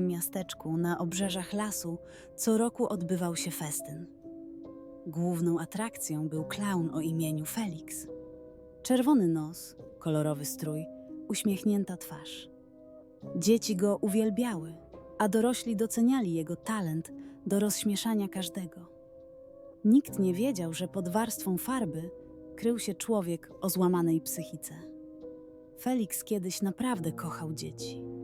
miasteczku na obrzeżach lasu co roku odbywał się festyn. Główną atrakcją był klaun o imieniu Felix. Czerwony nos, kolorowy strój, uśmiechnięta twarz. Dzieci go uwielbiały, a dorośli doceniali jego talent do rozśmieszania każdego. Nikt nie wiedział, że pod warstwą farby krył się człowiek o złamanej psychice. Felix kiedyś naprawdę kochał dzieci.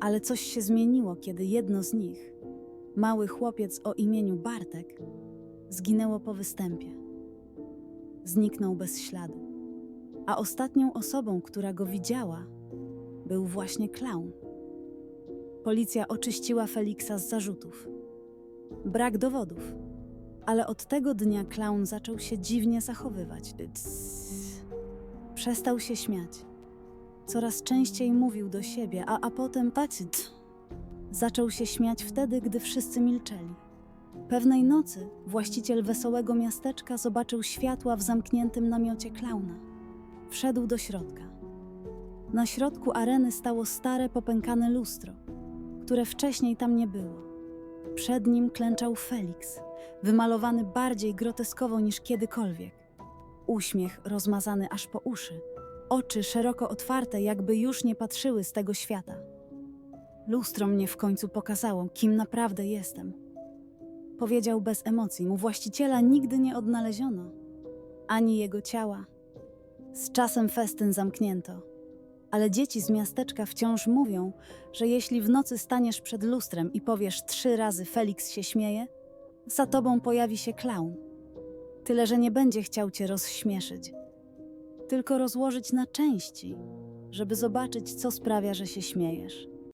Ale coś się zmieniło, kiedy jedno z nich, mały chłopiec o imieniu Bartek, zginęło po występie. Zniknął bez śladu. A ostatnią osobą, która go widziała, był właśnie klaun. Policja oczyściła Feliksa z zarzutów. Brak dowodów. Ale od tego dnia klaun zaczął się dziwnie zachowywać. Przestał się śmiać. Coraz częściej mówił do siebie, a, a potem pacit. Zaczął się śmiać wtedy, gdy wszyscy milczeli. Pewnej nocy właściciel wesołego miasteczka zobaczył światła w zamkniętym namiocie klauna. Wszedł do środka. Na środku areny stało stare, popękane lustro, które wcześniej tam nie było. Przed nim klęczał Felix, wymalowany bardziej groteskowo niż kiedykolwiek. Uśmiech rozmazany aż po uszy, oczy szeroko otwarte, jakby już nie patrzyły z tego świata. Lustro mnie w końcu pokazało, kim naprawdę jestem. Powiedział bez emocji, mu właściciela nigdy nie odnaleziono, ani jego ciała. Z czasem festyn zamknięto, ale dzieci z miasteczka wciąż mówią, że jeśli w nocy staniesz przed lustrem i powiesz trzy razy Felix się śmieje, za tobą pojawi się klaun. Tyle, że nie będzie chciał cię rozśmieszyć, tylko rozłożyć na części, żeby zobaczyć, co sprawia, że się śmiejesz.